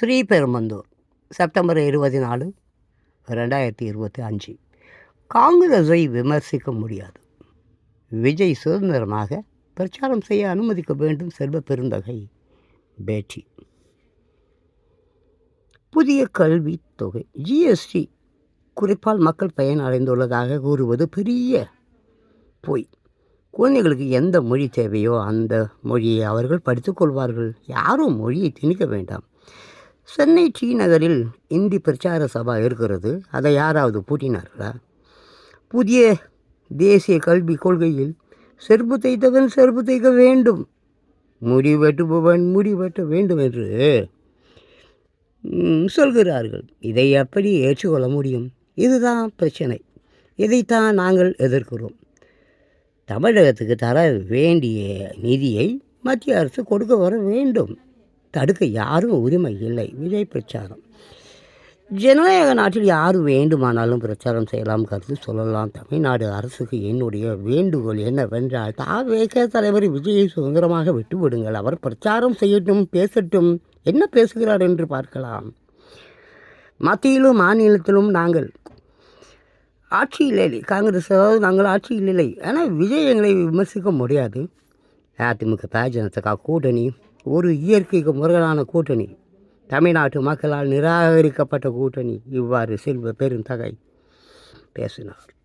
ஸ்ரீபெரும்பந்தூர் September இருபத்தி நாலு ரெண்டாயிரத்தி இருபத்தி அஞ்சு. காங்கிரஸை விமர்சிக்க முடியாது. விஜய் சுதந்திரமாக பிரச்சாரம் செய்ய அனுமதிக்க வேண்டும் செல்வ பெருந்தகை பேட்டி. புதிய கல்வி தொகை ஜிஎஸ்டி குறிப்பால் மக்கள் பயன் அடைந்துள்ளதாக கூறுவது பெரிய பொய். குழந்தைகளுக்கு எந்த மொழி தேவையோ அந்த மொழியை அவர்கள் படித்துக்கொள்வார்கள் யாரும் மொழியை திணிக்க வேண்டாம். சென்னை டி நகரில் இந்தி பிரச்சார சபா இருக்கிறது. அதை யாராவது பூட்டினார்களா? புதிய தேசிய கல்விக் கொள்கையில் செருப்பு தைத்தவன் செருப்பு தைக்க வேண்டும். முடி வெட்டுபவன் முடி வெட்ட வேண்டும் என்று சொல்கிறார்கள். இதை எப்படி ஏற்றுக்கொள்ள முடியும். இதுதான் பிரச்சனை. இதைத்தான் நாங்கள் எதிர்க்கிறோம். தமிழகத்துக்கு தர வேண்டிய நிதியை மத்திய அரசு கொடுக்க வர வேண்டும். தடுக்க யாரும் உரிமை இல்லை. விஜய் பிரச்சாரம். ஜனநாயக நாட்டில் யார் வேண்டுமானாலும் பிரச்சாரம் செய்யலாம் கருத்து சொல்லலாம். தமிழ்நாடு அரசுக்கு என்னுடைய வேண்டுகோள் என்னவென்றால் தாவேக தலைவர் விஜயை சுதந்திரமாக விட்டுவிடுங்கள். அவர் பிரச்சாரம் செய்யட்டும் பேசட்டும். என்ன பேசுகிறார் என்று பார்க்கலாம். மத்தியிலும் மாநிலத்திலும் நாங்கள் ஆட்சி இல்லை. காங்கிரஸ் அதாவது நாங்கள் ஆட்சி இல்லை. ஆனால் விஜய் எங்களை விமர்சிக்க முடியாது. அதிமுக பாஜனத்துக்கா கூட்டணி ஒரு இயற்கைக்கு முரணான கூட்டணி. தமிழ்நாட்டு மக்களால் நிராகரிக்கப்பட்ட கூட்டணி. இவ்வாறு செல்வ பெருந்தகை பேசினார்.